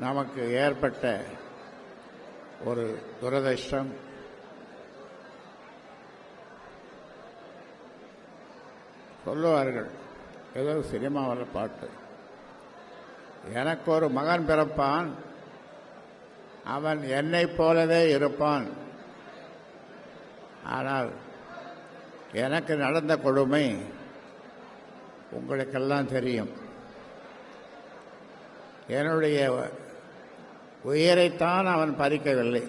நமக்கு ஏற்பட்ட ஒரு துரதிர்ஷ்டம். சொல்லுவார்கள் ஏதோ சினிமாவில் பாட்டு. எனக்கு ஒரு மகன் பிறப்பான் அவன் என்னைப் போலவே இருப்பான். ஆனால் எனக்கு நடந்த கொடுமை உங்களுக்கெல்லாம் தெரியும். என்னுடைய உயிரைத்தான் அவன் பறிக்கவில்லை.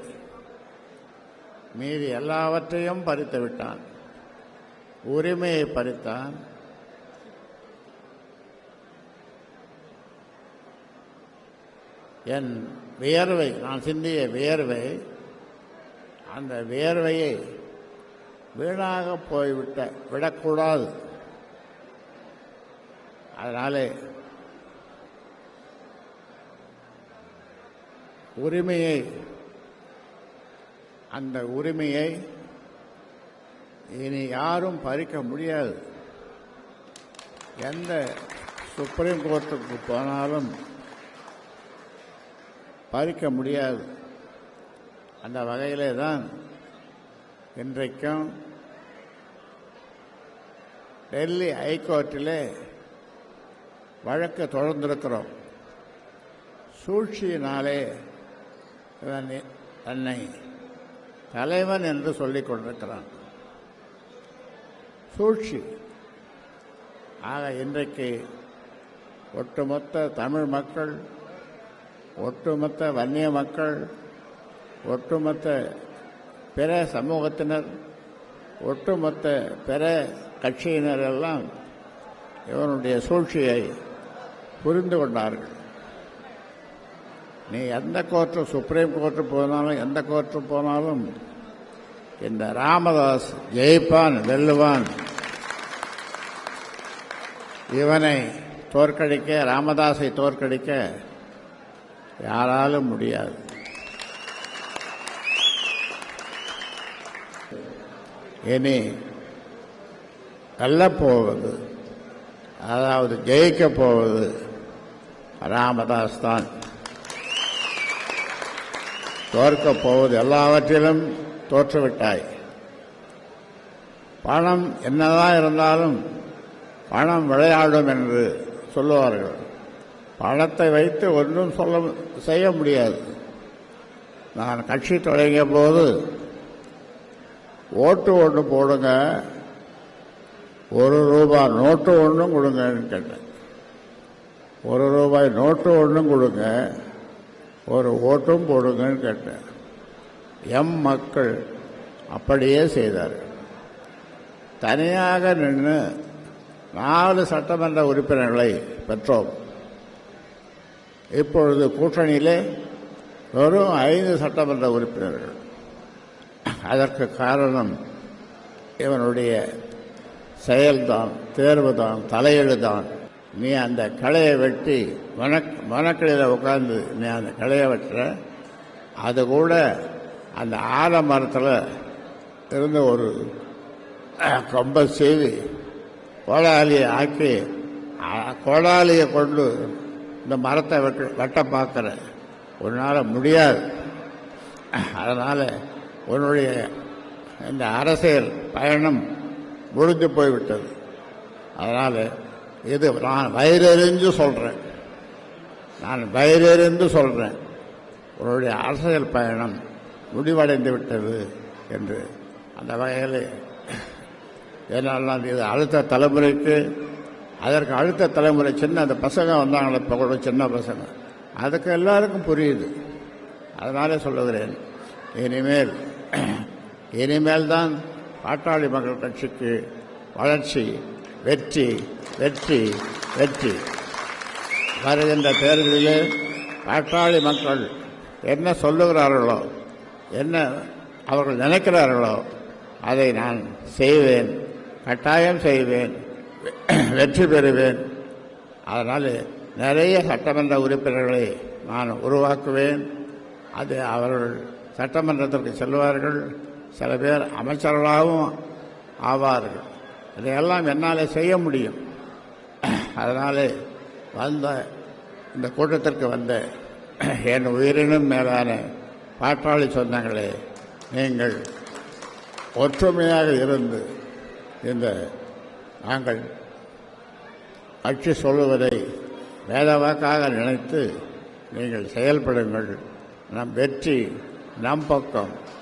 மீதி எல்லாவற்றையும் பறித்து விட்டான். உரிமையை பறித்தான். என் வியர்வை நான் சிந்திய வியர்வை அந்த வியர்வையை வீணாக போய்விட்ட விடக்கூடாது. அதனாலே உரிமையை அந்த உரிமையை இனி யாரும் பறிக்க முடியாது. எந்த சுப்ரீம் கோர்ட்டுக்கு போனாலும் பறிக்க முடியாது. அந்த வகையிலே தான் இன்றைக்கும் டெல்லி ஹைகோர்ட்டிலே வழக்கு தொடர்ந்திருக்கிறோம். சூழ்ச்சியினாலே தன்னை தலைவன் என்று சொல்லிக் கொண்டிருக்கிறான். சூழ்ச்சி. ஆக இன்றைக்கு ஒட்டுமொத்த தமிழ் மக்கள் ஒட்டுமொத்த வன்னிய மக்கள் ஒட்டுமொத்த பிற சமூகத்தினர் ஒட்டுமொத்த பிற கட்சியினர் எல்லாம் இவனுடைய சூழ்ச்சியை புரிந்து கொண்டார்கள். நீ எந்த கோர்ட்டு சுப்ரீம் கோர்ட்டு போனாலும் எந்த கோர்ட்டு போனாலும் இந்த ராமதாஸ் ஜெயிப்பான் வெல்லுவான். இவனை தோற்கடிக்க ராமதாஸை தோற்கடிக்க யாராலும் முடியாது. இனி வெல்லப்போவது அதாவது ஜெயிக்கப் போவது ராமதாஸ் தான். தோற்கப் போவது எல்லாவற்றிலும் தோற்றுவிட்டாய். பணம் என்னதான் இருந்தாலும் பணம் விளையாடும் என்று சொல்லுவார்கள். பணத்தை வைத்து ஒன்றும் சொல்ல செய்ய முடியாது. நான் கட்சி தொடங்கிய போது ஓட்டு ஒன்று போடுங்க ஒரு ரூபாய் நோட்டு ஒன்றும் கொடுங்கன்னு கேட்டேன். ஒரு ரூபாய் நோட்டு ஒன்றும் கொடுங்க ஒரு ஓட்டும் போடுங்கன்னு கேட்டேன். எம் மக்கள் அப்படியே செய்தார்கள் தனியாக நின்று நாலு சட்டமன்ற உறுப்பினர்களை பெற்றோம். இப்பொழுது கூட்டணியிலே வெறும் ஐந்து சட்டமன்ற உறுப்பினர்கள். அதற்கு காரணம் இவனுடைய செயல்தான் தேர்வுதான் தலையீடுதான் நீ அந்த களையை வெட்டி மனக் மனக்கிளையில் உட்காந்து நீ அந்த களையை வெட்டுற. அது கூட அந்த ஆலமரத்தில் இருந்த ஒரு கொம்பை செய்து கோடாலியை ஆக்கி கோடாலியை கொண்டு இந்த மரத்தை வெட்ட வெட்ட பார்க்குற. உன்னால் முடியாது. அதனால் உன்னுடைய இந்த அரசியல் பயணம் முடிஞ்சு போய்விட்டது. அதனால் இது நான் வயிறெறிஞ்சு சொல்கிறேன் நான் வயிறெறிந்து சொல்கிறேன் உன்னுடைய அரசியல் பயணம் முடிவடைந்து விட்டது என்று. அந்த வகையில் ஏன்னாலாம் இது அடுத்த தலைமுறைக்கு அதற்கு அடுத்த தலைமுறை சின்ன அந்த பசங்க வந்தாங்களே இப்போ கூட சின்ன பசங்க. அதுக்கு எல்லாருக்கும் புரியுது. அதனாலே சொல்லுகிறேன் இனிமேல் இனிமேல் தான் பாட்டாளி மக்கள் கட்சிக்கு வளர்ச்சி வெற்றி வெற்றி வெற்றி. வருகின்ற தேர்தலிலே பாட்டாளி மக்கள் என்ன சொல்லுகிறார்களோ என்ன அவர்கள் நினைக்கிறார்களோ அதை நான் செய்வேன் கட்டாயம் செய்வேன் வெற்றி பெறுவேன். அதனால் நிறைய சட்டமன்ற உறுப்பினர்களை நான் உருவாக்குவேன். அது அவர்கள் சட்டமன்றத்திற்கு செல்வார்கள். சில பேர் அமைச்சர்களாகவும் ஆவார்கள். இதையெல்லாம் என்னால் செய்ய முடியும். அதனால் வந்த இந்த கூட்டத்திற்கு வந்த என் உயிரினும் மேலான பாட்டாளி சொந்தங்களே நீங்கள் ஒற்றுமையாக இருந்து இந்த நாங்கள் கட்சி சொல்லுவதை வேதவாக்காக நினைத்து நீங்கள் செயல்படுங்கள். நம் வெற்றி நம் பக்கம்.